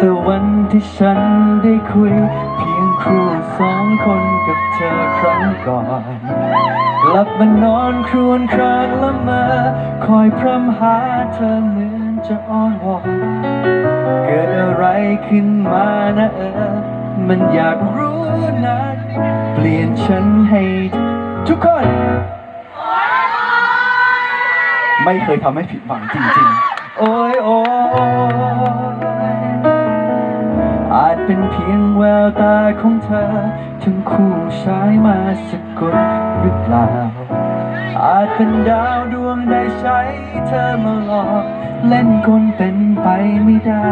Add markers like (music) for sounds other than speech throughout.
ต่วันที่ฉันได้คุย เพียงครูสองคนกับเธอครั้งก่อน กลับมานอนครวญครางละเมอคอยพร่ำหาเธอเหมือนจะอ้อนวอนเกิดอะไรขึ้นมานะเออ มันอยากรู้นะ เปลี่ยนฉันให้ทุกคน ไม่เคยทำให้ผิดหวังจริงๆ โอ้ยโอ้ย เป็นเพียงแววตาของเธอ ทั้งคู่ใช้มาสะกดหรือเปล่า อาจเป็นดาวดวงใดใช้เธอมาหลอก เล่นคนเป็นไปไม่ได้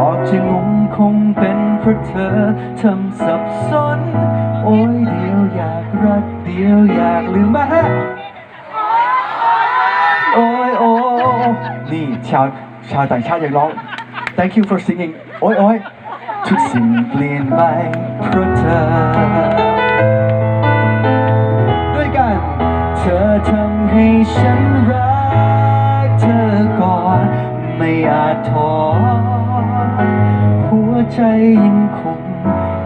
ออกจะงงคงเป็นเพราะเธอทำสับสน โอ้ยเดียวอยากรักเดียวอยากลืมมาฮะโอ้ยโอ้นี่ชาวชาวต่างชาติอยังร้อง Thank you for singing โอ้ยโอ้ย ทุกสิ่งเปลี่ยนไปเพราะเธอ ด้วยกัน เธอทำให้ฉันรักเธอก่อน ไม่อาจถอนหัวใจยังคง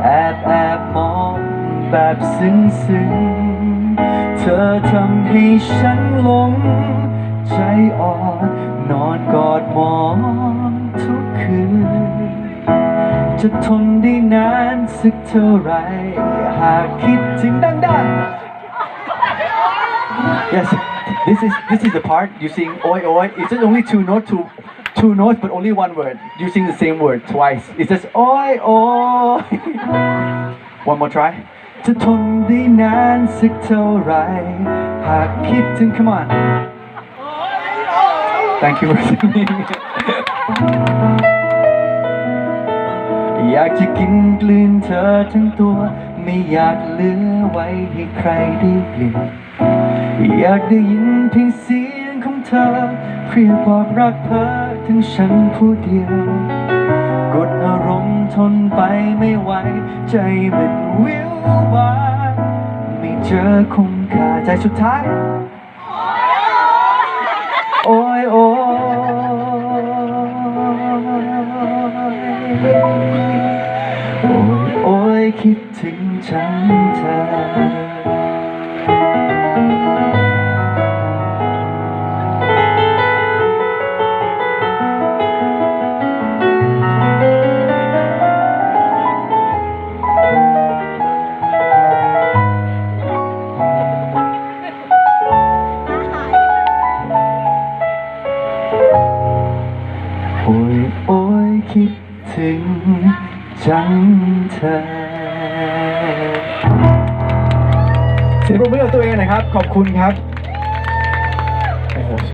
แอบแอบมองแบบซึ้งซึ้งเธอทำให้ฉันหลง ใจอ่อนนอนกอดหมอนทุกคืน จะทนได้นานสักเท่าไหรหากคิดถึงดังๆ Yes this is this is the part you sing oi oi it's just only two notes two two notes but only one word you sing the same word twice it's just oi oi one more try จะทนได้นานสักเท่าไหรหากคิดถึง come on Thank you for singing (laughs) อยากจะกินกลืนเธอทั้งตัว ไม่อยากเหลือไว้ให้ใครได้กลิ่นอยากได้ยินเพียงเสียงของเธอ เพียงบอกรักเพ้อถึงฉันผู้เดียว กดอารมณ์ทนไปไม่ไหว ใจมันวิววายไม่เจอคงขาดใจสุดท้าย โอ้ยโอ้ ยคิดถึงฉันเธอโอ้ยโอ้ยคิดถึงจังเธอ เสียงปรบมือกับตัวเองหนะครับ ขอบคุณครับ